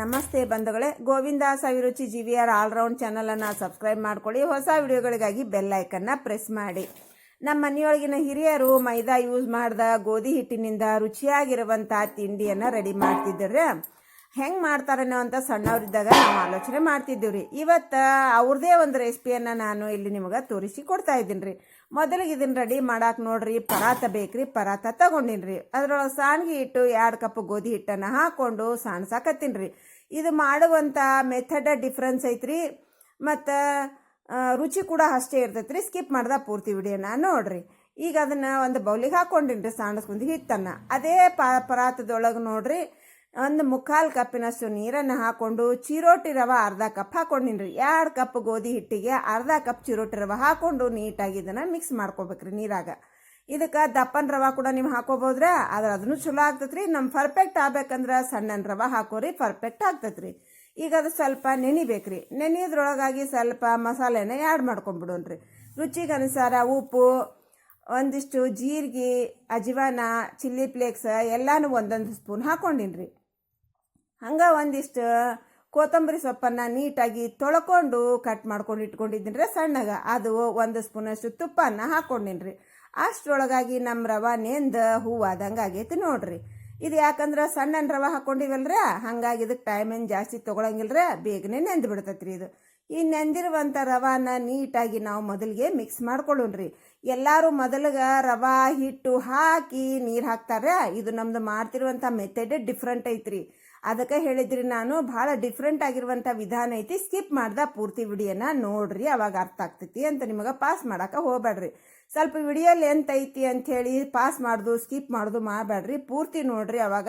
ನಮಸ್ತೆ ಬಂಧುಗಳೇ. Govinda Saviruchi G V R all round ಚಾನಲನ್ನು ಸಬ್ಸ್ಕ್ರೈಬ್ ಮಾಡ್ಕೊಳ್ಳಿ. ಹೊಸ ವಿಡಿಯೋಗಳಿಗಾಗಿ ಬೆಲ್ ಐಕನ್ನ ಪ್ರೆಸ್ ಮಾಡಿ. ನಮ್ಮ ಮನೆಯೊಳಗಿನ ಹಿರಿಯರು ಮೈದಾ ಯೂಸ್ ಮಾಡ್ದ ಗೋಧಿ ಹಿಟ್ಟಿನಿಂದ ರುಚಿಯಾಗಿರುವಂಥ ತಿಂಡಿಯನ್ನು ರೆಡಿ ಮಾಡ್ತಿದ್ದರೆ ಹೆಂಗೆ ಮಾಡ್ತಾರೇನೋ ಅಂತ ಸಣ್ಣವರಿದ್ದಾಗ ನಾವು ಆಲೋಚನೆ ಮಾಡ್ತಿದ್ದೀವಿ ರೀ ಇವತ್ತು ಅವ್ರದ್ದೇ ಒಂದು ರೆಸಿಪಿಯನ್ನು ನಾನು ಇಲ್ಲಿ ನಿಮಗೆ ತೋರಿಸಿ ಕೊಡ್ತಾ ಇದ್ದೀನಿ ರೀ ಮೊದಲಿಗೆ ಇದನ್ನು ರೆಡಿ ಮಾಡಾಕ ನೋಡ್ರಿ, ಪರಾತ ಬೇಕ್ರಿ, ಪರಾತ ತಗೊಂಡಿನ್ರಿ. ಅದ್ರೊಳಗೆ ಸಾಣಿಗೆ ಹಿಟ್ಟು, ಎರಡು ಕಪ್ ಗೋಧಿ ಹಿಟ್ಟನ್ನು ಹಾಕೊಂಡು ಸಾಣ್ಸಾಕತ್ತೀನಿ ಇದು ಮಾಡುವಂಥ ಮೆಥಡ ಡಿಫ್ರೆನ್ಸ್ ಐತ್ರಿ. ಮತ್ತು ರುಚಿ ಕೂಡ ಅಷ್ಟೇ ಇರ್ತೈತ್ರಿ. ಸ್ಕಿಪ್ ಮಾಡ್ದ ಪೂರ್ತಿ ವಿಡಿಯೋನ ನೋಡ್ರಿ. ಈಗ ಅದನ್ನು ಒಂದು ಬೌಲಿಗೆ ಹಾಕೊಂಡಿನ್ರಿ ಸಾಣಸ್ಕೊಂಡು ಹಿಟ್ಟನ್ನು. ಅದೇ ಪರಾತದೊಳಗೆ ನೋಡ್ರಿ. ಒಂದು ಮುಕ್ಕಾಲು ಕಪ್ಪಿನಷ್ಟು ನೀರನ್ನು ಹಾಕ್ಕೊಂಡು ಚಿರೋಟಿ ರವೆ ಅರ್ಧ ಕಪ್ ಹಾಕ್ಕೊಂಡಿನ್ರಿ ರೀ ಎರಡು ಕಪ್ ಗೋಧಿ ಹಿಟ್ಟಿಗೆ ಅರ್ಧ ಕಪ್ ಚಿರೋಟಿ ರವೆ ಹಾಕ್ಕೊಂಡು ನೀಟಾಗಿ ಇದನ್ನು ಮಿಕ್ಸ್ ಮಾಡ್ಕೋಬೇಕ್ರಿ ನೀರಾಗ. ಇದಕ್ಕೆ ದಪ್ಪನ ರವೆ ಕೂಡ ನೀವು ಹಾಕೋಬೋದ್ರೆ? ಆದ್ರೆ ಅದನ್ನು ಚಲೋ ಆಗ್ತೈತ್ರಿ. ನಮ್ಮ ಪರ್ಫೆಕ್ಟ್ ಆಗ್ಬೇಕಂದ್ರೆ ಸಣ್ಣನ ರವೆ ಹಾಕೋರಿ ಪರ್ಫೆಕ್ಟ್ ಆಗ್ತೈತ್ರಿ. ಈಗ ಅದು ಸ್ವಲ್ಪ ನೆನಿಬೇಕ್ರಿ. ನೆನೆಯೋದ್ರೊಳಗಾಗಿ ಸ್ವಲ್ಪ ಮಸಾಲೆನ ಆ್ಯಡ್ ಮಾಡ್ಕೊಂಬಿಡೋಣ್ರಿ. ರುಚಿಗೆ ಅನುಸಾರ ಉಪ್ಪು, ಒಂದಿಷ್ಟು ಜೀರಿಗೆ, ಅಜ್ವಾನ ಚಿಲ್ಲಿ ಫ್ಲೇಕ್ಸ್ ಎಲ್ಲಾನು ಒಂದೊಂದು ಸ್ಪೂನ್ ಹಾಕೊಂಡಿನಿ ರೀ ಹಂಗೆ ಒಂದಿಷ್ಟು ಕೊತ್ತಂಬರಿ ಸೊಪ್ಪನ್ನು ನೀಟಾಗಿ ತೊಳ್ಕೊಂಡು ಕಟ್ ಮಾಡ್ಕೊಂಡು ಇಟ್ಕೊಂಡಿದ್ದೀನಿ ರೀ ಸಣ್ಣಗ. ಅದು ಒಂದು ಸ್ಪೂನಷ್ಟು ತುಪ್ಪನ ಹಾಕ್ಕೊಂಡಿನ್ರಿ ರೀ ಅಷ್ಟರೊಳಗಾಗಿ ನಮ್ಮ ರವೆ ನೆಂದ ಹೂವಾದಂಗೆ ಆಗೈತಿ ನೋಡ್ರಿ. ಇದು ಯಾಕಂದ್ರೆ ಸಣ್ಣನ ರವೆ ಹಾಕ್ಕೊಂಡಿವಲ್ರ ಹಂಗಾಗಿ ಇದಕ್ಕೆ ಟೈಮ್ ಏನು ಜಾಸ್ತಿ ತೊಗೊಳಂಗಿಲ್ರ. ಬೇಗನೆ ನೆಂದು ಬಿಡ್ತೈತ್ರಿ ಇದು. ಈ ನೆಂದಿರುವಂಥ ರವಾನ ನೀಟಾಗಿ ನಾವು ಮೊದಲಿಗೆ ಮಿಕ್ಸ್ ಮಾಡ್ಕೊಳ್ಳೋಣ್ರಿ ಎಲ್ಲರೂ ಮೊದಲಿಗೆ ರವಾ, ಹಿಟ್ಟು ಹಾಕಿ ನೀರು ಹಾಕ್ತಾರೆ ಇದು ನಮ್ದು ಮಾಡ್ತಿರುವಂಥ ಮೆಥಡ್ ಡಿಫ್ರೆಂಟ್ ಐತ್ರಿ. ಅದಕ್ಕೆ ಹೇಳಿದ್ರಿ ನಾನು, ಭಾಳ ಡಿಫ್ರೆಂಟ್ ಆಗಿರುವಂಥ ವಿಧಾನ ಐತಿ ಸ್ಕಿಪ್ ಮಾಡ್ದ ಪೂರ್ತಿ ವಿಡಿಯೋನ ನೋಡ್ರಿ, ಅವಾಗ ಅರ್ಥ ಆಗ್ತೈತಿ ಅಂತ ನಿಮಗೆ ಪಾಸ್ ಮಾಡಕ್ಕೆ ಹೋಗ್ಬೇಡ್ರಿ ಸ್ವಲ್ಪ ವಿಡಿಯೋ ಲೆಂತ್ ಐತಿ ಹೇಳಿ ಪಾಸ್ ಮಾಡೋದು ಸ್ಕಿಪ್ ಮಾಡೋದು ಮಾಡಬೇಡ್ರಿ ಪೂರ್ತಿ ನೋಡ್ರಿ, ಅವಾಗ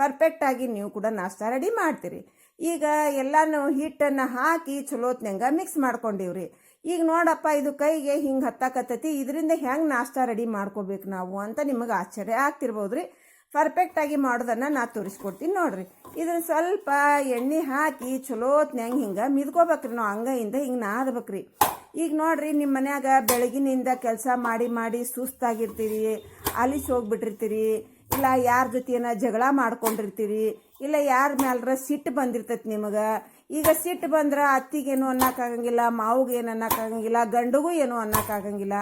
ಪರ್ಫೆಕ್ಟಾಗಿ ನೀವು ಕೂಡ ನಾಷ್ಟ ರೆಡಿ ಮಾಡ್ತೀರಿ. ಈಗ ಎಲ್ಲಾನು ಹಿಟ್ಟನ್ನು ಹಾಕಿ ಚಲೋತ್ನಂಗ ಮಿಕ್ಸ್ ಮಾಡ್ಕೊಂಡಿವ್ರಿ. ಈಗ ನೋಡಪ್ಪ, ಇದು ಕೈಗೆ ಹಿಂಗೆ ಹತ್ತಾಕತ್ತೈತಿ, ಇದರಿಂದ ಹೆಂಗೆ ನಾಷ್ಟ ರೆಡಿ ಮಾಡ್ಕೋಬೇಕು ನಾವು ಅಂತ ನಿಮಗೆ ಆಶ್ಚರ್ಯ ಆಗ್ತಿರ್ಬೋದ್ರಿ. ಪರ್ಫೆಕ್ಟಾಗಿ ಮಾಡೋದನ್ನು ನಾ ತೋರಿಸ್ಕೊಡ್ತೀನಿ ನೋಡ್ರಿ. ಇದನ್ನು ಸ್ವಲ್ಪ ಎಣ್ಣೆ ಹಾಕಿ ಚಲೋತ್ನ್ಯಾಂಗ ಹಿಂಗೆ ಮಿದ್ಕೋಬೇಕ್ರಿ ನಾವು ಹಂಗಯಿಂದ ಹಿಂಗೆ ನಾದಬೇಕ್ರಿ. ಈಗ ನೋಡ್ರಿ ನಿಮ್ಮ ಮನ್ಯಾಗ ಬೆಳಗಿನಿಂದ ಕೆಲಸ ಮಾಡಿ ಮಾಡಿ ಸುಸ್ತಾಗಿರ್ತೀರಿ ಅಲಿಸಿ ಹೋಗ್ಬಿಟ್ಟಿರ್ತೀರಿ, ಇಲ್ಲ ಯಾರ ಜೊತೆನ ಜಗಳ ಮಾಡ್ಕೊಂಡಿರ್ತೀರಿ, ಇಲ್ಲ ಯಾರ ಮ್ಯಾಲ್ರ ಸಿಟ್ಟು ಬಂದಿರ್ತೈತಿ ನಿಮಗೆ. ಈಗ ಸಿಟ್ಟು ಬಂದ್ರೆ ಅತ್ತಿಗೇನು ಅನ್ನೋಕ್ಕಾಗಂಗಿಲ್ಲ ಮಾವುಗೇನು ಅನ್ನಕ್ಕಾಗಂಗಿಲ್ಲ, ಗಂಡಿಗೂ ಏನು ಅನ್ನೋಕ್ಕಾಗಂಗಿಲ್ಲ.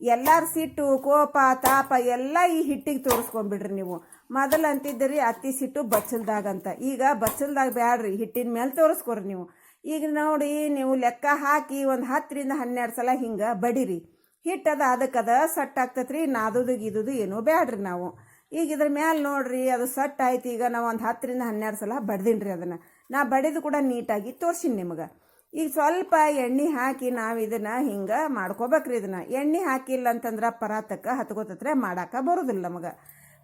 ಎಲ್ಲರ ಸಿಟ್ಟು, ಕೋಪ, ತಾಪ ಎಲ್ಲ ಈ ಹಿಟ್ಟಿಗೆ ತೋರಿಸ್ಕೊಂಡ್ಬಿಡ್ರಿ ನೀವು. ಮೊದಲು ಅಂತಿದ್ದೀರಿ ಅತ್ತಿ ಸಿಟ್ಟು ಬಚ್ಚಲ್ದಾಗ ಅಂತ. ಈಗ ಬಚ್ಚಲ್ದಾಗ ಬ್ಯಾಡ್ರಿ, ಹಿಟ್ಟಿನ ಮೇಲೆ ತೋರಿಸ್ಕೊರಿ ನೀವು. ಈಗ ನೋಡಿ, ನೀವು ಲೆಕ್ಕ ಹಾಕಿ ಒಂದು ಹತ್ತರಿಂದ ಹನ್ನೆರಡು ಸಲ ಹಿಂಗೆ ಬಡಿರಿ. ಹಿಟ್ಟದ ಅದಕ್ಕದ ಸಟ್ ಆಗ್ತೈತೆ ರೀ ನಾದದು ಗಿದುದು ಏನೂ ಬ್ಯಾಡ್ರಿ ನಾವು. ಈಗ ಇದ್ರ ಮೇಲೆ ನೋಡ್ರಿ, ಅದು ಸಟ್ ಆಯ್ತು, ಈಗ ನಾವು ಒಂದು ಹತ್ತರಿಂದ ಹನ್ನೆರಡು ಸಲ ಬಡ್ದೀನಿ ರೀ ಅದನ್ನು. ನಾ ಬಡಿದು ಕೂಡ ನೀಟಾಗಿ ತೋರ್ಸಿನಿ ನಿಮಗೆ. ಈಗ ಸ್ವಲ್ಪ ಎಣ್ಣೆ ಹಾಕಿ ನಾವು ಇದನ್ನು ಹಿಂಗೆ ಮಾಡ್ಕೋಬೇಕ್ರಿ ಇದನ್ನು. ಎಣ್ಣೆ ಹಾಕಿಲ್ಲ ಅಂತಂದ್ರೆ ಪರಾತಕ್ಕೆ ಹತ್ಕೋತತ್ರೆ ಮಾಡಕ್ಕೆ ಬರೋದಿಲ್ಲ ನಮಗೆ.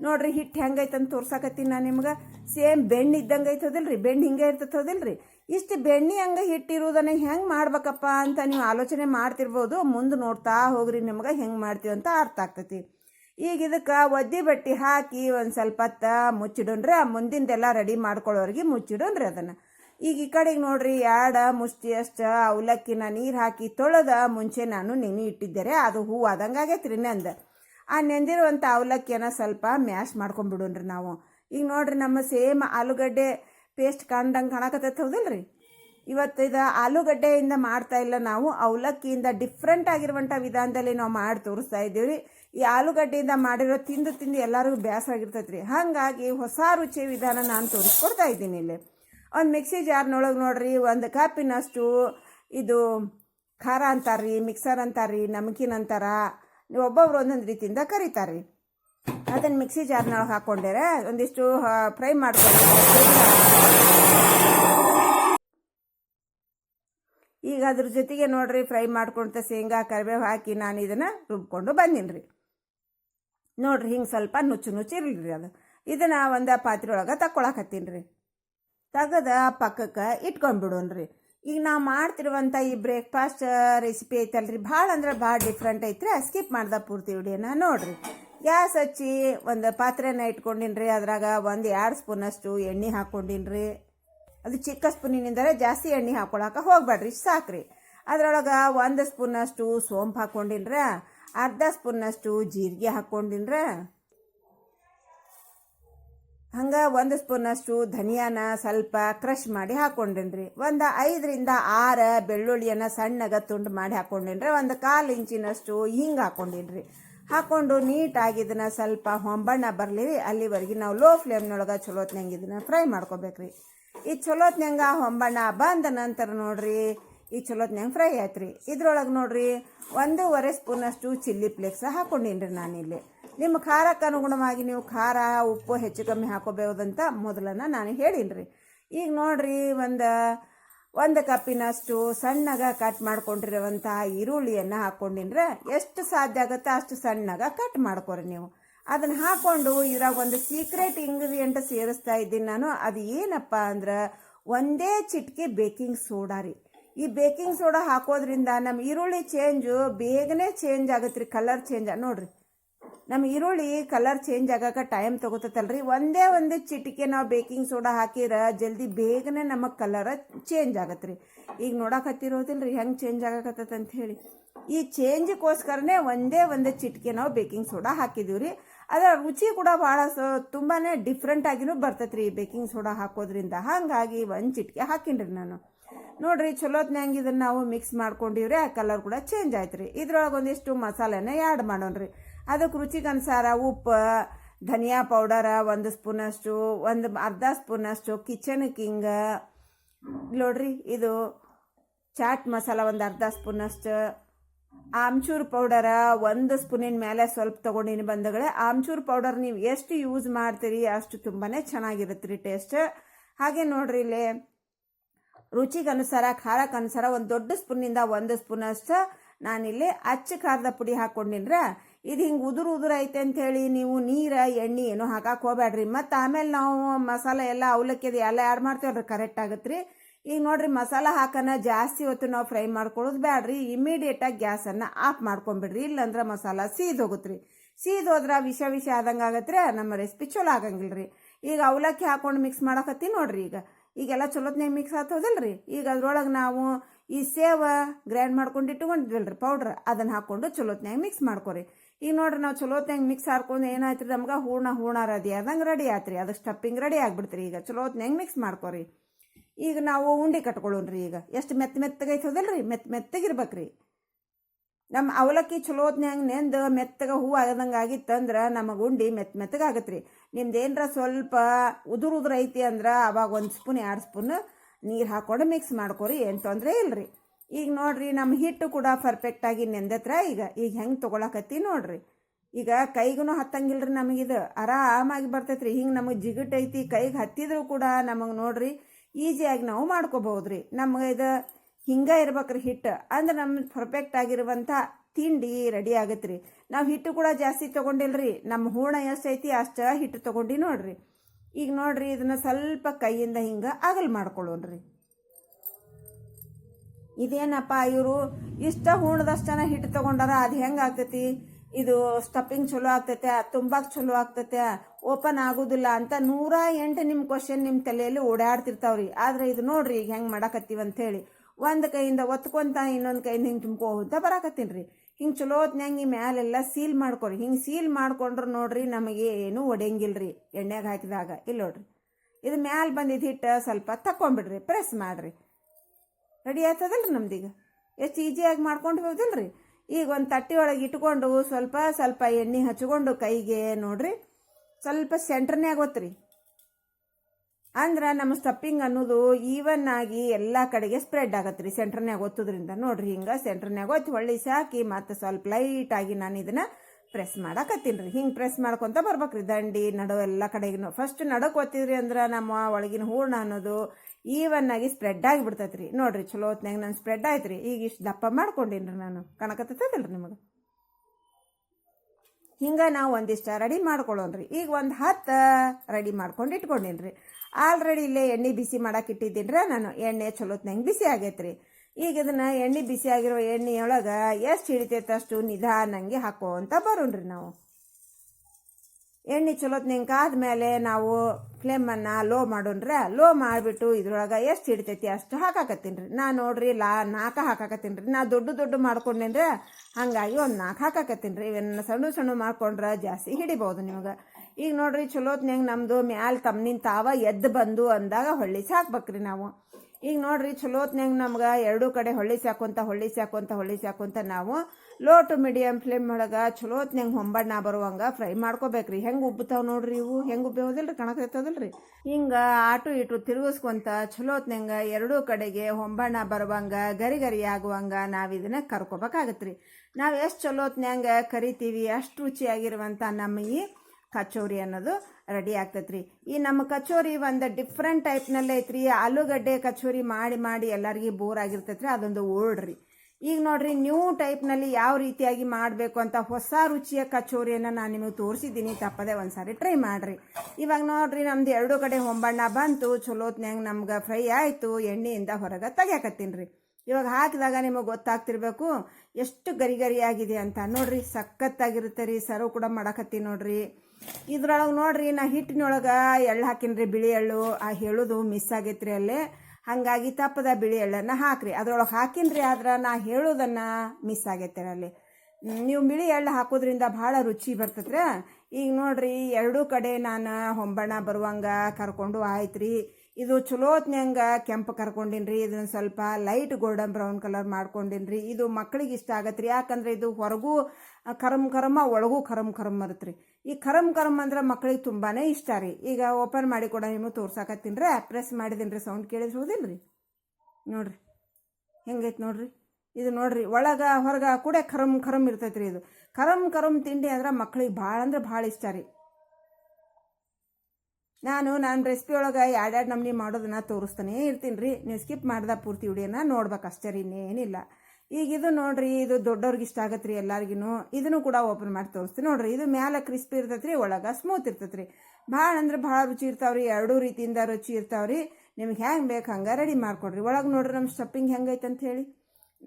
ನೋಡ್ರಿ ಹಿಟ್ಟು ಅಂತ ತೋರ್ಸಾಕತ್ತೀನಿ ನಾನು ನಿಮ್ಗೆ. ಸೇಮ್ ಬೆಣ್ಣೆ ಇದ್ದಂಗೆ ಐತದಿಲ್ರಿ? ಬೆಣ್ಣೆ ಹಿಂಗೆ ಇರ್ತದಲ್ರಿ ಇಷ್ಟು ಬೆಣ್ಣೆ ಹಂಗೆ ಹಿಟ್ಟಿರೋದನ್ನ ಹೆಂಗೆ ಮಾಡ್ಬೇಕಪ್ಪ ಅಂತ ನೀವು ಆಲೋಚನೆ ಮಾಡ್ತಿರ್ಬೋದು. ಮುಂದೆ ನೋಡ್ತಾ ಹೋಗ್ರಿ ನಿಮ್ಗೆ ಹೆಂಗೆ ಮಾಡ್ತೀವಿ ಅಂತ ಅರ್ಥ ಆಗ್ತೈತಿ. ಈಗ ಇದಕ್ಕೆ ಒದ್ದಿ ಬಟ್ಟೆ ಹಾಕಿ ಒಂದು ಸ್ವಲ್ಪ ಹೊತ್ತ ಮುಚ್ಚಿಡೋಣ್ರಿ. ಆ ಮುಂದಿಂದೆಲ್ಲ ರೆಡಿ ಮಾಡ್ಕೊಳ್ಳೋರಿಗೆ ಮುಚ್ಚಿಡೋಣ್ರಿ ಅದನ್ನು. ಈಗ ಈ ಕಡೆಗೆ ನೋಡ್ರಿ ಎರಡು ಮುಷ್ಟಿ ಅಷ್ಟು ಅವಲಕ್ಕಿನ ನೀರು ಹಾಕಿ ತೊಳೆದ ಮುಂಚೆ ನಾನು ನೆನೆ ಇಟ್ಟಿದ್ದೆ ಅದು ಹೂವು ಆದಂಗೆ ಆಗೈತ್ರಿ ನೆಂದ. ಆ ನೆಂದಿರುವಂಥ ಅವಲಕ್ಕಿಯನ್ನ ಸ್ವಲ್ಪ ಮ್ಯಾಶ್ ಮಾಡ್ಕೊಂಡ್ಬಿಡೋಣ್ರಿ ನಾವು. ಈಗ ನೋಡ್ರಿ ನಮ್ಮ ಸೇಮ್ ಆಲೂಗಡ್ಡೆ ಪೇಸ್ಟ್ ಕಂಡಂಗೆ ಕಾಣಕತ್ತೈತೆ ರೀ ಇವತ್ತು ಇದು ಆಲೂಗಡ್ಡೆಯಿಂದ ಮಾಡ್ತಾ ಇಲ್ಲ ನಾವು, ಅವಲಕ್ಕಿಯಿಂದ ಡಿಫ್ರೆಂಟ್ ಆಗಿರುವಂಥ ವಿಧಾನದಲ್ಲಿ ನಾವು ಮಾಡಿ ತೋರಿಸ್ತಾ ಇದ್ದೀವಿ ರೀ ಈ ಆಲೂಗಡ್ಡೆಯಿಂದ ಮಾಡಿರೋ ತಿಂದು ತಿಂದು ಎಲ್ಲರಿಗೂ ಬ್ಯಾಸ ಆಗಿರ್ತೈತೆ ರೀ ಹಾಗಾಗಿ ಹೊಸ ರುಚಿ ವಿಧಾನ ನಾನು ತೋರಿಸ್ಕೊಡ್ತಾ ಇದ್ದೀನಿ ಇಲ್ಲಿ. ಒಂದು ಮಿಕ್ಸಿ ಜಾರ್ನೊಳಗೆ ನೋಡ್ರಿ, ಒಂದು ಕಪ್ಪಿನಷ್ಟು ಇದು ಖಾರ ಅಂತಾರ್ರಿ, ಮಿಕ್ಸರ್ ಅಂತಾರ್ರಿ, ನಮಕಿನ್ ಅಂತಾರ. ಒಬ್ಬೊಬ್ರು ಒಂದೊಂದು ರೀತಿಯಿಂದ ಕರೀತಾರೆ ಅದನ್ನು ಮಿಕ್ಸಿ ಜಾರ್ನೊಳಗೆ ಹಾಕ್ಕೊಂಡ್ರೆ ಒಂದಿಷ್ಟು ಫ್ರೈ ಮಾಡ್ಕೊಂಡು ಈಗ ಅದ್ರ ಜೊತೆಗೆ ನೋಡ್ರಿ ಫ್ರೈ ಮಾಡ್ಕೊಂತ ಶೇಂಗಾ, ಕರಿಬೇವು ಹಾಕಿ ನಾನು ಇದನ್ನು ರುಬ್ಕೊಂಡು ಬಂದೀನಿ ರೀ ನೋಡ್ರಿ ಹಿಂಗೆ ಸ್ವಲ್ಪ ನುಚ್ಚು ನುಚ್ಚು ಇರಲಿ ರೀ ಅದು. ಇದನ್ನು ಒಂದು ಪಾತ್ರೆ ಒಳಗೆ ತಕ್ಕೊಳಕತ್ತೀನಿ ರೀ ತೆಗೆದ ಪಕ್ಕಕ್ಕೆ ಇಟ್ಕೊಂಡ್ಬಿಡೋಣ್ರಿ. ಈಗ ನಾವು ಮಾಡ್ತಿರುವಂಥ ಈ ಬ್ರೇಕ್ಫಾಸ್ಟ್ ರೆಸಿಪಿ ಐತಲ್ರಿ? ಭಾಳ ಅಂದ್ರೆ ಭಾಳ ಡಿಫ್ರೆಂಟ್ ಐತ್ರಿ. ಸ್ಕಿಪ್ ಮಾಡ್ದೆ ಪೂರ್ತಿ ವಿಡಿಯೋನ ನೋಡ್ರಿ. ಗ್ಯಾಸ್ ಹಚ್ಚಿ ಒಂದು ಪಾತ್ರೆನ ಇಟ್ಕೊಂಡಿನ್ರಿ. ಅದ್ರಾಗ ಒಂದು ಎರಡು ಸ್ಪೂನಷ್ಟು ಎಣ್ಣೆ ಹಾಕೊಂಡಿನ್ರಿ. ಅದು ಚಿಕ್ಕ ಸ್ಪೂನಿನಿಂದರೆ ಜಾಸ್ತಿ ಎಣ್ಣೆ ಹಾಕೊಳಕ ಹೋಗ್ಬೇಡ್ರಿ. ಸಾಕ್ರಿ. ಅದ್ರೊಳಗೆ ಒಂದು ಸ್ಪೂನಷ್ಟು ಸೋಂಪು ಹಾಕ್ಕೊಂಡಿನ್ರ ಅರ್ಧ ಸ್ಪೂನಷ್ಟು ಜೀರಿಗೆ ಹಾಕ್ಕೊಂಡಿನ್ರ ಹಂಗೆ ಒಂದು ಸ್ಪೂನಷ್ಟು ಧನಿಯಾನ ಸ್ವಲ್ಪ ಕ್ರಷ್ ಮಾಡಿ ಹಾಕ್ಕೊಂಡೇನ್ರಿ ಒಂದು ಐದರಿಂದ ಆರು ಬೆಳ್ಳುಳ್ಳಿಯನ್ನ ಸಣ್ಣಗೆ ತುಂಡು ಮಾಡಿ ಹಾಕ್ಕೊಂಡೇನ್ರಿ ಒಂದು ಕಾಲು ಇಂಚಿನಷ್ಟು ಹಿಂಗೆ ಹಾಕ್ಕೊಂಡೇನ್ರಿ ಹಾಕ್ಕೊಂಡು ನೀಟಾಗಿ ಇದನ್ನು ಸ್ವಲ್ಪ ಹೊಂಬಣ್ಣ ಬರಲಿ ಅಲ್ಲಿವರೆಗೆ ನಾವು ಲೋ ಫ್ಲೇಮ್ನೊಳಗೆ ಚಲೋತ್ನಂಗೆ ಇದನ್ನು ಫ್ರೈ ಮಾಡ್ಕೋಬೇಕ್ರಿ. ಈ ಚಲೋತ್ನಂಗ ಹೊಂಬಣ್ಣ ಬಂದ ನಂತರ ನೋಡ್ರಿ, ಈ ಚಲೋತ್ನಂಗೆ ಫ್ರೈ ಆಯ್ತು ರೀ ಇದ್ರೊಳಗೆ ನೋಡ್ರಿ, ಒಂದೂವರೆ ಸ್ಪೂನಷ್ಟು ಚಿಲ್ಲಿ ಫ್ಲೇಕ್ಸ್ ಹಾಕ್ಕೊಂಡಿನ್ರಿ ನಾನಿಲ್ಲಿ. ನಿಮ್ಮ ಖಾರಕ್ಕೆ ಅನುಗುಣವಾಗಿ ನೀವು ಖಾರ, ಉಪ್ಪು ಹೆಚ್ಚು ಕಮ್ಮಿ ಹಾಕೋಬಹುದಂತ ಮೊದಲನ್ನು ನಾನು ಹೇಳೀನಿ ರೀ ಈಗ ನೋಡಿರಿ ಒಂದು ಒಂದು ಕಪ್ಪಿನಷ್ಟು ಸಣ್ಣಗ ಕಟ್ ಮಾಡ್ಕೊಂಡಿರುವಂತಹ ಈರುಳ್ಳಿಯನ್ನು ಹಾಕ್ಕೊಂಡಿನ್ರೆ ಎಷ್ಟು ಸಾಧ್ಯ ಆಗುತ್ತೆ ಅಷ್ಟು ಸಣ್ಣಗ ಕಟ್ ಮಾಡ್ಕೊರಿ ನೀವು. ಅದನ್ನು ಹಾಕ್ಕೊಂಡು ಇದ್ರಾಗ ಒಂದು ಸೀಕ್ರೆಟ್ ಇಂಗ್ರೀಡಿಯೆಂಟ್ ಸೇರಿಸ್ತಾ ಇದ್ದೀನಿ ನಾನು. ಅದು ಏನಪ್ಪ ಅಂದ್ರೆ ಒಂದೇ ಚಿಟಿಕೆ ಬೇಕಿಂಗ್ ಸೋಡಾ ರೀ. ಈ ಬೇಕಿಂಗ್ ಸೋಡಾ ಹಾಕೋದ್ರಿಂದ ನಮ್ಮ ಈರುಳ್ಳಿ ಚೇಂಜು ಬೇಗನೆ ಚೇಂಜ್ ಆಗುತ್ತೆ ರೀ ಕಲರ್ ಚೇಂಜ್ ನೋಡ್ರಿ. ನಮ್ಮ ಈರುಳ್ಳಿ ಕಲರ್ ಚೇಂಜ್ ಆಗಕ್ಕೆ ಟೈಮ್ ತಗೋತೈತಲ್ರಿ. ಒಂದೇ ಒಂದು ಚಿಟಿಕೆ ನಾವು ಬೇಕಿಂಗ್ ಸೋಡಾ ಹಾಕಿರ ಜಲ್ದಿ ಬೇಗನೆ ನಮ್ಮ ಕಲರ್ ಚೇಂಜ್ ಆಗತ್ತೆ ರೀ ಈಗ ನೋಡಕತ್ತಿರೋದಿಲ್ರಿ ಹೆಂಗೆ ಚೇಂಜ್ ಆಗಕತ್ತೈತೆ ಹೇಳಿ. ಈ ಚೇಂಜ್ಗೋಸ್ಕರನೇ ಒಂದೇ ಒಂದು ಚಿಟಿಕೆ ನಾವು ಬೇಕಿಂಗ್ ಸೋಡಾ ಹಾಕಿದ್ದೀವಿ ರೀ ಅದರ ರುಚಿ ಕೂಡ ಭಾಳ ಸ ತುಂಬಾ ಡಿಫ್ರೆಂಟ್ ಆಗಿನೂ ಬರ್ತೈತೆ ರೀ ಬೇಕಿಂಗ್ ಸೋಡಾ ಹಾಕೋದ್ರಿಂದ. ಹಾಗಾಗಿ ಒಂದು ಚಿಟಿಕೆ ಹಾಕಿನ್ರಿ ನಾನು. ನೋಡ್ರಿ ಚಲೋತ್ನಂಗೆ ಇದನ್ನು ನಾವು ಮಿಕ್ಸ್ ಮಾಡ್ಕೊಂಡಿವ್ರಿ, ಆ ಕಲರ್ ಕೂಡ ಚೇಂಜ್ ಆಯ್ತು ರೀ ಇದ್ರೊಳಗೆ ಒಂದಿಷ್ಟು ಮಸಾಲೆನ ಆ್ಯಡ್ ಮಾಡೋಣ್ರಿ. ಅದಕ್ಕೆ ರುಚಿಗೆ ಅನುಸಾರ ಉಪ್ಪು, ಧನಿಯಾ ಪೌಡರ ಒಂದು ಸ್ಪೂನಷ್ಟು, ಒಂದು ಅರ್ಧ ಸ್ಪೂನಷ್ಟು ಕಿಚನ್ ಕಿಂಗ್ ನೋಡ್ರಿ, ಇದು ಚಾಟ್ ಮಸಾಲ ಒಂದು ಅರ್ಧ ಸ್ಪೂನಷ್ಟು. ಆಮ್ಚೂರ್ ಪೌಡರ ಒಂದು ಸ್ಪೂನಿನ ಮೇಲೆ ಸ್ವಲ್ಪ ತೊಗೊಂಡಿನ ಬಂದಗಳೇ ಆಮ್ಚೂರ್ ಪೌಡರ್ ನೀವು ಎಷ್ಟು ಯೂಸ್ ಮಾಡ್ತೀರಿ ಅಷ್ಟು ತುಂಬಾ ಚೆನ್ನಾಗಿರುತ್ತೆ ರೀ ಟೇಸ್ಟ್ ಹಾಗೆ ನೋಡ್ರಿ ಇಲ್ಲಿ ರುಚಿಗೆ ಅನುಸಾರ ಖಾರಕ್ಕೆ ಅನುಸಾರ ಒಂದು ದೊಡ್ಡ ಸ್ಪೂನಿಂದ ಒಂದು ಸ್ಪೂನಷ್ಟು ನಾನಿಲ್ಲಿ ಅಚ್ಚ ಖಾರದ ಪುಡಿ ಹಾಕ್ಕೊಂಡಿನ್ರ. ಇದು ಹಿಂಗೆ ಉದುರು ಉದುರು ಐತೆ ಅಂಥೇಳಿ ನೀವು ನೀರು, ಎಣ್ಣೆ ಏನು ಹಾಕಕ್ಕೆ ಹೋಗ್ಬೇಡ್ರಿ ಮತ್ತು ಆಮೇಲೆ ನಾವು ಮಸಾಲೆ ಎಲ್ಲ ಅವಲಕ್ಕಿ ಅದು ಎಲ್ಲ ಆ್ಯಡ್ ಮಾಡ್ತೇವ್ರಿ ಕರೆಕ್ಟ್ ಆಗುತ್ತೆ ರೀ ಈಗ ನೋಡಿರಿ, ಮಸಾಲ ಹಾಕೋಣ ಜಾಸ್ತಿ ಹೊತ್ತು ನಾವು ಫ್ರೈ ಮಾಡ್ಕೊಳ್ಳೋದು ಬೇಡ್ರಿ ಇಮಿಡಿಯೇಟಾಗಿ ಗ್ಯಾಸನ್ನು ಆಫ್ ಮಾಡ್ಕೊಂಬಿಡ್ರಿ. ಇಲ್ಲಾಂದ್ರೆ ಮಸಾಲ ಸೀದ್ ಹೋಗುತ್ತೆ ರೀ ಸೀದ್ ಹೋದ್ರೆ ವಿಷ ವಿಷ ಆದಂಗೆ ಆಗತ್ತೆ ನಮ್ಮ ರೆಸಿಪಿ ಚಲೋ ಆಗಂಗಿಲ್ಲ ರೀ ಈಗ ಅವಲಕ್ಕಿ ಹಾಕೊಂಡು ಮಿಕ್ಸ್ ಮಾಡಕತ್ತಿ ನೋಡ್ರಿ ಈಗ. ಈಗೆಲ್ಲ ಚಲೋತ್ನಾಗ ಮಿಕ್ಸ್ ಆಗ್ತದಲ್ಲ ರೀ ಈಗ ಅದ್ರೊಳಗೆ ನಾವು ಈ ಸೇವ ಗ್ರೈಂಡ್ ಮಾಡ್ಕೊಂಡು ಇಟ್ಕೊಂಡಿದ್ವಲ್ಲ ರೀ ಪೌಡ್ರ್ ಅದನ್ನು ಹಾಕ್ಕೊಂಡು ಚಲೋತ್ನಾಗ ಮಿಕ್ಸ್ ಮಾಡ್ಕೊರಿ. ಈಗ ನೋಡ್ರಿ ನಾವು ಚಲೋತ್ನಾಗ ಮಿಕ್ಸ್ ಹಾಕೊಂಡು ಏನಾಯ್ತು ನಮ್ಗೆ? ಹೂರ್ಣ ಹೂರ್ಣ ರದಿ ಆದಂಗೆ ರೆಡಿ ಆತ್ರಿ. ಅದು ಸ್ಟಪ್ಪಿಂಗ್ ರೆಡಿ ಆಗ್ಬಿಡ್ತೀರಿ ಈಗ. ಚಲೋತ್ನಾಗ ಮಿಕ್ಸ್ ಮಾಡ್ಕೊರಿ? ಈಗ ನಾವು ಉಂಡೆ ಕಟ್ಕೊಳ್ಳೋಣ್ರಿ ಈಗ. ಎಷ್ಟು ಮೆತ್ತ ಮೆತ್ತಗೈತದಲ್ರಿ ಮೆತ್ತ ಮೆತ್ತಗಿರ್ಬೇಕ್ರಿ ನಮ್ಮ ಅವಲಕ್ಕಿ ಚಲೋತ್ನ್ಯಾಂಗ ನೆಂದು ಮೆತ್ತಗೆ ಹೂ ಆಗದಂಗೆ ಆಗಿತ್ತಂದ್ರೆ ನಮಗೆ ಉಂಡಿ ಮೆತ್ತ ಮೆತ್ತಗೆ ರೀ ನಿಮ್ದು ಏನರ ಸ್ವಲ್ಪ ಉದುರು ಉದುರು ಐತಿ ಅಂದ್ರೆ ಅವಾಗ ಒಂದು ಸ್ಪೂನ್ ಎರಡು ಸ್ಪೂನ್ ನೀರು ಹಾಕ್ಕೊಂಡು ಮಿಕ್ಸ್ ಮಾಡ್ಕೊರಿ. ಏನು ತೊಂದರೆ ಇಲ್ರಿ. ಈಗ ನೋಡ್ರಿ ನಮ್ಮ ಹಿಟ್ಟು ಕೂಡ ಪರ್ಫೆಕ್ಟಾಗಿ ನೆಂದತ್ರ ಈಗ ಈಗ ಹೆಂಗೆ ತೊಗೊಳಕತ್ತಿ ನೋಡ್ರಿ. ಈಗ ಕೈಗೂ ಹತ್ತಂಗಿಲ್ರಿ ನಮಗಿದು ಆರಾಮಾಗಿ ಬರ್ತೈತ್ರಿ. ಹಿಂಗೆ ನಮಗೆ ಜಿಗಟೈತಿ ಕೈಗೆ ಹತ್ತಿದ್ರು ಕೂಡ ನಮಗೆ ನೋಡ್ರಿ ಈಸಿಯಾಗಿ ನಾವು ಮಾಡ್ಕೋಬಹುದ್ರಿ. ನಮಗೆ ಇದು ಹಿಂಗೆ ಇರ್ಬೇಕ್ರಿ ಹಿಟ್ಟು ಅಂದ್ರೆ ನಮ್ಮ ಪರ್ಫೆಕ್ಟ್ ಆಗಿರುವಂಥ ತಿಂಡಿ ರೆಡಿ ಆಗತ್ತೆ ರೀ ನಾವು ಹಿಟ್ಟು ಕೂಡ ಜಾಸ್ತಿ ತೊಗೊಂಡಿಲ್ರಿ. ನಮ್ಮ ಹೂರ್ಣ ಐತಿ ಅಷ್ಟು ಹಿಟ್ಟು ತೊಗೊಂಡು ನೋಡ್ರಿ. ಈಗ ನೋಡ್ರಿ, ಇದನ್ನ ಸ್ವಲ್ಪ ಕೈಯಿಂದ ಹಿಂಗೆ ಅಗಲ್ ಮಾಡ್ಕೊಳ್ಳೋಣ್ರಿ ಇದೇನಪ್ಪ ಇವರು? ಇಷ್ಟ ಹೂಣದಷ್ಟನ ಹಿಟ್ಟು ತೊಗೊಂಡಾರ, ಅದು ಹೆಂಗೆ ಆಗ್ತೈತಿ? ಇದು ಸ್ಟಫಿಂಗ್ ಚಲೋ ಆಗ್ತೈತೆ, ತುಂಬಾಕ್ ಚಲೋ ಆಗ್ತೈತೆ ಓಪನ್ ಆಗೋದಿಲ್ಲ ಅಂತ ನೂರ ಎಂಟು ನಿಮ್ಮ ಕ್ವಶನ್ ನಿಮ್ಮ ತಲೆಯಲ್ಲಿ ಓಡಾಡ್ತಿರ್ತಾವ್ರಿ. ಆದ್ರೆ ಇದು ನೋಡ್ರಿ ಈಗ ಹೆಂಗೆ ಮಾಡಕತ್ತೀವಿ ಅಂತೇಳಿ ಒಂದು ಕೈಯಿಂದ ಒತ್ಕೊಂತ ಇನ್ನೊಂದು ಕೈಯಿಂದ ಹಿಂಗೆ ತುಂಬ್ಕೋತ ಬರಾಕತ್ತೀನಿ ರೀ ಹಿಂಗೆ ಚಲೋ ಹೊತ್ನ್ಯಾಂಗ ಈ ಮ್ಯಾಲೆಲ್ಲ ಸೀಲ್ ಮಾಡ್ಕೊರಿ. ಹಿಂಗೆ ಸೀಲ್ ಮಾಡ್ಕೊಂಡ್ರೆ ನೋಡ್ರಿ ನಮಗೆ ಏನು ಒಡೆಯಂಗಿಲ್ಲ ರೀ ಎಣ್ಣೆಗೆ ಹಾಕಿದಾಗ. ಇಲ್ಲಿ ನೋಡ್ರಿ. ಇದು ಮ್ಯಾಲೆ ಬಂದಿದ್ದು ಹಿಟ್ಟು ಸ್ವಲ್ಪ ತಕ್ಕೊಂಬಿಡ್ರಿ ಪ್ರೆಸ್ ಮಾಡಿರಿ. ರೆಡಿ ಆಯ್ತದಲ್ರಿ ನಮ್ದೀಗ. ಎಷ್ಟು ಈಜಿಯಾಗಿ ಮಾಡ್ಕೊಂಡು ಹೋದಿಲ್ರಿ ಈಗ ಒಂದು ತಟ್ಟೆ ಒಳಗೆ ಇಟ್ಕೊಂಡು ಸ್ವಲ್ಪ ಸ್ವಲ್ಪ ಎಣ್ಣೆ ಹಚ್ಕೊಂಡು ಕೈಗೆ ನೋಡ್ರಿ. ಸ್ವಲ್ಪ ಸೆಂಟ್ರನೇ ಆಗೋತ್ರಿ. ಅಂದ್ರೆ ನಮ್ಮ ಸ್ಟಫಿಂಗ್ ಅನ್ನೋದು ಈವನ್ ಆಗಿ ಎಲ್ಲ ಕಡೆಗೆ ಸ್ಪ್ರೆಡ್ ಆಗತ್ತೆ ರೀ ಸೆಂಟ್ರ್ನ್ಯಾಗ ಒತ್ತೋದ್ರಿಂದ ನೋಡ್ರಿ ಹಿಂಗೆ ಸೆಂಟ್ರ್ನ್ಯಾಗ ಒತ್ತಿ ಹೊಳ್ಳಿ ಸಾಕಿ ಮತ್ತು ಸ್ವಲ್ಪ ಲೈಟಾಗಿ ನಾನು ಇದನ್ನು ಪ್ರೆಸ್ ಮಾಡಕತ್ತೀನಿ ರೀ ಹಿಂಗೆ ಪ್ರೆಸ್ ಮಾಡ್ಕೊತ ಬರ್ಬೇಕ್ರಿ. ದಂಡಿ, ನಡು ಎಲ್ಲ ಕಡೆಗೂ. ಫಸ್ಟ್ ನಡಕ್ಕೆ ಒತ್ತಿದ್ರಿ ಅಂದ್ರೆ ನಮ್ಮ ಒಳಗಿನ ಹೂರ್ಣ ಅನ್ನೋದು ಈವನ್ ಆಗಿ ಸ್ಪ್ರೆಡ್ ಆಗಿಬಿಡ್ತೈತೆ ರೀ ನೋಡ್ರಿ ಚಲೋ ಹೊತ್ನಾಗ ನಾನು ಸ್ಪ್ರೆಡ್ ಆಯ್ತು ರೀ ಈಗ ಇಷ್ಟು ದಪ್ಪ ಮಾಡ್ಕೊಂಡಿನಿ ರೀ ನಾನು. ಕಣಕತ್ತೈತಲ್ರಿ ನಿಮಗೆ? ಹಿಂಗೆ ನಾವು ಒಂದಿಷ್ಟು ರೆಡಿ ಮಾಡ್ಕೊಳ್ಳೋಣ್ರಿ ಈಗ ಒಂದು ಹತ್ತು ರೆಡಿ ಮಾಡ್ಕೊಂಡು ಇಟ್ಕೊಂಡಿನಿ ರೀ ಆಲ್ರೆಡಿ ಇಲ್ಲೇ ಎಣ್ಣೆ ಬಿಸಿ ಮಾಡಕ್ಕೆ ಇಟ್ಟಿದ್ದೀನಿ ನಾನು. ಎಣ್ಣೆ ಚಲೋತ್ನಂಗೆ ಬಿಸಿ ಆಗೈತೆ ರೀ ಈಗ ಇದನ್ನು ಎಣ್ಣೆ ಬಿಸಿ ಆಗಿರೋ ಎಣ್ಣೆಯೊಳಗೆ ಎಷ್ಟು ಹಿಡಿತೈತೆ ಅಷ್ಟು ನಿಧಾನಂಗೆ ಹಾಕೋಂತ ಬರೋಣ್ರಿ ನಾವು. ಎಣ್ಣೆ ಚಲೋತ್ನಂಗೆ ಮೇಲೆ ನಾವು ಫ್ಲೇಮನ್ನು ಲೋ ಮಾಡೋಣ್ರೆ ಲೋ ಮಾಡಿಬಿಟ್ಟು ಇದ್ರೊಳಗೆ ಎಷ್ಟು ಹಿಡಿತೈತಿ ಅಷ್ಟು ಹಾಕಾಕತ್ತೀನಿ ರೀ. ನಾ ನೋಡ್ರಿ, ಲಾ ನಾಲ್ಕು ಹಾಕಾಕತ್ತೀನಿ ರೀ. ನಾ ದೊಡ್ಡ ದೊಡ್ಡ ಮಾಡ್ಕೊಂಡೇನ್ರಿ ಹಾಗಾಗಿ ಒಂದು ನಾಲ್ಕು ಹಾಕಾಕತ್ತೀನಿ ರೀ. ಸಣ್ಣ ಸಣ್ಣ ಮಾಡ್ಕೊಂಡ್ರೆ ಜಾಸ್ತಿ ಹಿಡಿಬೋದು ನಿಮಗೆ. ಈಗ ನೋಡ್ರಿ ಚಲೋತ್ನಂಗೆ ನಮ್ಮದು ಮ್ಯಾಲ ತಮ್ಮನಿಂದ ತಾವ ಎದ್ದು ಬಂದು ಅಂದಾಗ ಹೊಳ್ಳಿ ಹಾಕ್ಬೇಕ್ರಿ ನಾವು. ಈಗ ನೋಡ್ರಿ ಚಲೋತ್ನಂಗೆ ನಮ್ಗೆ ಎರಡೂ ಕಡೆ ಹೊಳ್ಳಿಸಿ ಹಾಕೊಂತ ಹೊಳ್ಳಿ ಹಾಕೊಂತ ಹೊಳ್ಳಿ ಹಾಕೊಂತ ನಾವು ಲೋ ಟು ಮೀಡಿಯಮ್ ಫ್ಲೇಮ್ ಒಳಗೆ ಚಲೋತ್ನ್ಯಾಗ ಹೊಂಬಣ್ಣ ಬರುವಂಗ ಫ್ರೈ ಮಾಡ್ಕೋಬೇಕ್ರಿ. ಹೆಂಗೆ ಉಬ್ಬುತ್ತಾವೆ ನೋಡ್ರಿ ಇವು? ಹೆಂಗೆ ಉಬ್ಬೋದಿಲ್ರಿ ರೀ ಹಿಂಗೆ ಆಟು ಇಟು ತಿರುಗಿಸ್ಕೊಂತ ಚಲೋತ್ನ್ಯಾಗ ಎರಡೂ ಕಡೆಗೆ ಹೊಂಬಣ್ಣ ಬರುವಂಗ, ಗರಿ ಗರಿ ಆಗುವಂಗ ನಾವು ಇದನ್ನ ರೀ ನಾವು ಎಷ್ಟು ಚಲೋತ್ನ್ಯಾಗ ಕರಿತೀವಿ, ಅಷ್ಟು ರುಚಿಯಾಗಿರುವಂಥ ನಮ್ಮ ಈ ಕಚೋರಿ ಅನ್ನೋದು ರೆಡಿ ಆಗ್ತೈತ್ರಿ. ಈ ನಮ್ಮ ಕಚೋರಿ ಒಂದು ಡಿಫ್ರೆಂಟ್ ಟೈಪ್ನಲ್ಲೇ ಐತ್ರಿ. ಆಲೂಗಡ್ಡೆ ಕಚೋರಿ ಮಾಡಿ ಮಾಡಿ ಎಲ್ಲರಿಗೂ ಬೋರ್ ಆಗಿರ್ತೈತ್ರಿ. ಅದೊಂದು ಓಲ್ಡ್ರಿ ಈಗ ನೋಡ್ರಿ ನ್ಯೂ ಟೈಪ್ನಲ್ಲಿ ಯಾವ ರೀತಿಯಾಗಿ ಮಾಡಬೇಕು ಅಂತ ಹೊಸ ರುಚಿಯ ಕಚೋರಿಯನ್ನು ನಾನು ನಿಮಗೆ ತೋರಿಸಿದ್ದೀನಿ. ತಪ್ಪದೆ ಒಂದ್ಸಾರಿ ಟ್ರೈ ಮಾಡಿರಿ. ಇವಾಗ ನೋಡ್ರಿ, ನಮ್ದು ಎರಡು ಕಡೆ ಹೊಂಬಣ್ಣ ಬಂತು, ಚಲೋತ್ನ್ಯಾಗ ನಮ್ಗೆ ಫ್ರೈ ಆಯಿತು, ಎಣ್ಣೆಯಿಂದ ಹೊರಗೆ ತೆಗ್ಯಾಕತ್ತೀನಿ ರೀ ಇವಾಗ ಹಾಕಿದಾಗ ನಿಮಗೆ ಗೊತ್ತಾಗ್ತಿರ್ಬೇಕು, ಎಷ್ಟು ಗರಿ ಗರಿ ಆಗಿದೆ ಅಂತ. ನೋಡ್ರಿ, ಸಖತ್ತಾಗಿರುತ್ತೆ ರೀ ಸರ್ವ್ ಕೂಡ ಮಾಡಕತ್ತೀನಿ ನೋಡ್ರಿ. ಇದ್ರೊಳಗೆ ನೋಡ್ರಿ, ನಾ ಹಿಟ್ಟಿನೊಳಗೆ ಎಳ್ಳು ಹಾಕಿನ್ರಿ, ಬಿಳಿ ಎಳ್ಳು. ಆ ಹೇಳೋದು ಮಿಸ್ ಆಗೈತ್ರಿ ಅಲ್ಲೇ. ಹಾಗಾಗಿ ತಪ್ಪದ ಬಿಳಿ ಎಳ್ಳನ್ನು ಹಾಕ್ರಿ. ಅದರೊಳಗೆ ಹಾಕಿನ್ರಿ ಆದ್ರೆ ನಾ ಹೇಳೋದನ್ನು ಮಿಸ್ ಆಗೈತೆ ಅಲ್ಲಿ. ನೀವು ಬಿಳಿ ಎಳ್ಳು ಹಾಕೋದ್ರಿಂದ ಭಾಳ ರುಚಿ ಬರ್ತೈತ್ರಿ ಈಗ ನೋಡ್ರಿ ಎರಡೂ ಕಡೆ ನಾನು ಹೊಂಬಣ್ಣ ಬರುವಂಗ ಕರ್ಕೊಂಡು ಆಯ್ತ್ರಿ. ಇದು ಚಲೋತ್ನ್ಯಂಗ ಕೆಂಪು ಕರ್ಕೊಂಡಿನ್ರಿ, ಇದನ್ನ ಸ್ವಲ್ಪ ಲೈಟ್ ಗೋಲ್ಡನ್ ಬ್ರೌನ್ ಕಲರ್ ಮಾಡ್ಕೊಂಡಿನ್ರಿ. ಇದು ಮಕ್ಕಳಿಗೆ ಇಷ್ಟ ಆಗತ್ರಿ. ಯಾಕಂದ್ರೆ ಇದು ಹೊರಗೂ ಕರಮ್ ಕರಮ, ಒಳಗೂ ಕರಮ್ ಕರಮ್ ಬರುತ್ತೆ ಈ ಕರಮ್ ಕರಮ್ ಅಂದ್ರೆ ಮಕ್ಕಳಿಗೆ ತುಂಬಾನೇ ಇಷ್ಟ ರೀ. ಈಗ ಓಪನ್ ಮಾಡಿ ಕೊಡ ನಿಮಗೆ ತೋರ್ಸಾಕತ್ತೀನಿ ರೀ ಪ್ರೆಸ್ ಮಾಡಿದಿನ್ರಿ ಸೌಂಡ್ ಕೇಳಿದ್ರೆ ಹೋದಿಲ್ರಿ ನೋಡ್ರಿ. ಹೆಂಗೈತೆ ನೋಡ್ರಿ? ಇದು ನೋಡ್ರಿ, ಒಳಗ, ಹೊರಗ ಕೂಡ ಕರಮ್ ಕರಮ್ ಇರ್ತೈತ್ರಿ ಇದು. ಕರಮ್ ಕರಮ್ ತಿಂಡಿ ಅಂದ್ರೆ ಮಕ್ಕಳಿಗೆ ಭಾಳ ಅಂದ್ರೆ ಭಾಳ ಇಷ್ಟ ರೀ. ನಾನು ನನ್ನ ರೆಸಿಪಿ ಒಳಗೆ ಎರಡೆರಡು ನಮ್ನಿ ಮಾಡೋದನ್ನ ತೋರಿಸ್ತಾನೆ ಇರ್ತೀನಿ ರೀ ನೀವು ಸ್ಕಿಪ್ ಮಾಡ್ದ ಪೂರ್ತಿ ವಿಡಿಯೋನ ನೋಡ್ಬೇಕು ಅಷ್ಟೇ ರೀ, ಇನ್ನೇನಿಲ್ಲ. ಈಗ ಇದು ನೋಡ್ರಿ, ಇದು ದೊಡ್ಡವ್ರಿಗೆ ಇಷ್ಟ ಆಗತ್ತೆ ರೀ ಎಲ್ಲರಿಗೂ ಇದನ್ನು ಕೂಡ ಓಪನ್ ಮಾಡಿ ತೋರಿಸ್ತೀನಿ ನೋಡ್ರಿ. ಇದು ಮ್ಯಾಲೆ ಕ್ರಿಸ್ಪಿ ಇರ್ತೈತೆ ರೀ ಒಳಗೆ ಸ್ಮೂತ್ ಇರ್ತೈತೆ ರೀ ಭಾಳ ಅಂದ್ರೆ ಭಾಳ ರುಚಿ ಇರ್ತಾವ್ರಿ, ಎರಡೂ ರೀತಿಯಿಂದ ರುಚಿ ಇರ್ತಾವ್ರಿ. ನಿಮ್ಗೆ ಹೆಂಗೆ ಬೇಕು ಹಂಗೆ ರೆಡಿ ಮಾಡ್ಕೊಡ್ರಿ. ಒಳಗೆ ನೋಡ್ರಿ ನಮ್ಮ ಸ್ಟಪ್ಪಿಂಗ್ ಹೆಂಗೈತೆ ಅಂತ ಹೇಳಿ.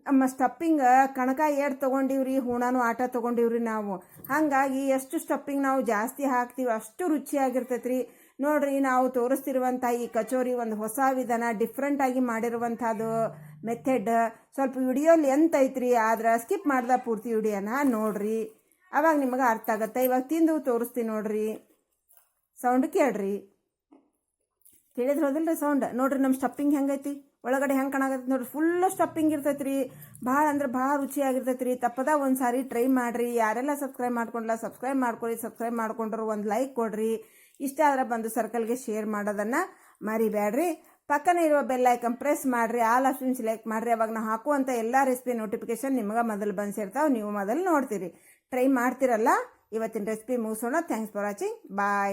ನಮ್ಮ ಸ್ಟಪ್ಪಿಂಗ್ ಕಣಕ ಏಟ್ ತೊಗೊಂಡಿವ್ರಿ, ಹೂಣಾನು ಆಟ ತೊಗೊಂಡಿವ್ರಿ ನಾವು. ಹಾಗಾಗಿ ಎಷ್ಟು ಸ್ಟಪ್ಪಿಂಗ್ ನಾವು ಜಾಸ್ತಿ ಹಾಕ್ತೀವಿ ಅಷ್ಟು ರುಚಿಯಾಗಿರ್ತೈತೆ ರೀ ನೋಡ್ರಿ, ನಾವು ತೋರಿಸ್ತಿರುವಂಥ ಈ ಕಚೋರಿ ಒಂದು ಹೊಸ ವಿಧಾನ ಡಿಫ್ರೆಂಟ್ ಆಗಿ ಮಾಡಿರುವಂಥದ್ದು ಮೆಥಡ್ ಸ್ವಲ್ಪ ವಿಡಿಯೋ ಲೆಂತ್ ಐತ್ರಿ, ಆದ್ರೆ ಸ್ಕಿಪ್ ಮಾಡ್ದ ಪೂರ್ತಿ ವಿಡಿಯೋನ ನೋಡ್ರಿ. ಅವಾಗ ನಿಮಗೆ ಅರ್ಥ ಆಗುತ್ತೆ. ಇವಾಗ ತಿಂದು ತೋರಿಸ್ತೀನಿ ನೋಡ್ರಿ. ಸೌಂಡ್ ಕೇಳ್ರಿ. ಕೇಳಿದ್ರೆ ಹೋದಿಲ್ರಿ ಸೌಂಡ್ ನೋಡ್ರಿ ನಮ್ಮ ಸ್ಟಫಿಂಗ್ ಹೆಂಗೈತಿ? ಒಳಗಡೆ ಹೆಂಗೆ ಕಾಣಾಗತ್ತೆ ನೋಡ್ರಿ ಫುಲ್ ಸ್ಟಫಿಂಗ್ ಇರ್ತೈತೆ ರೀ ಭಾಳ ಅಂದ್ರೆ ಭಾಳ ರುಚಿಯಾಗಿರ್ತೈತಿ ರೀ ತಪ್ಪದ ಒಂದು ಸಾರಿ ಟ್ರೈ ಮಾಡಿರಿ. ಯಾರೆಲ್ಲ ಸಬ್ಸ್ಕ್ರೈಬ್ ಮಾಡ್ಕೊಂಡ್ಲ ಸಬ್ಸ್ಕ್ರೈಬ್ ಮಾಡ್ಕೊಳಿ. ಸಬ್ಸ್ಕ್ರೈಬ್ ಮಾಡ್ಕೊಂಡ್ರು ಒಂದು ಲೈಕ್ ಕೊಡ್ರಿ. ಇಷ್ಟ ಆದ್ರೆ ಬಂದು ಸರ್ಕಲ್ಗೆ ಶೇರ್ ಮಾಡೋದನ್ನು ಮರಿಬೇಡ್ರಿ. ಪಕ್ಕನೇ ಇರುವ ಬೆಲ್ ಐಕನ್ ಪ್ರೆಸ್ ಮಾಡಿರಿ ಆಲ್ ಆಪ್ಷನ್ ಸೆಲೆಕ್ಟ್ ಮಾಡಿರಿ. ಅವಾಗ ನಾವು ಹಾಕುವಂಥ ಎಲ್ಲ ರೆಸಿಪಿ ನೋಟಿಫಿಕೇಶನ್ ನಿಮಗೆ ಮೊದಲು ಬಂದಿರ್ತಾವೆ ನೀವು ಮೊದಲು ನೋಡ್ತೀರಿ. ಟ್ರೈ ಮಾಡ್ತಿರಲ್ಲ? ಇವತ್ತಿನ ರೆಸಿಪಿ ಮುಗಿಸೋಣ. Thanks for watching bye